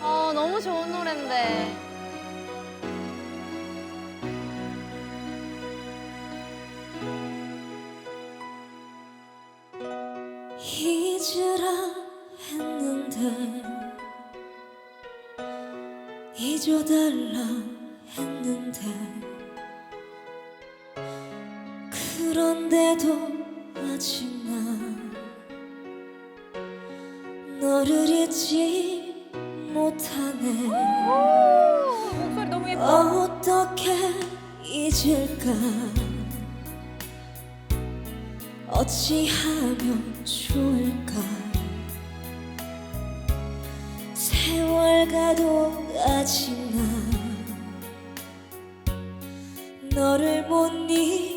아, 너무 좋은 노랜데. 잊으라 했는데 잊어달라 그런데도 아직 난 너를 잊지 못하네. 어떻게 잊을까? 어찌하면 좋을까? 세월 가도 아직 난 너를 못 잊어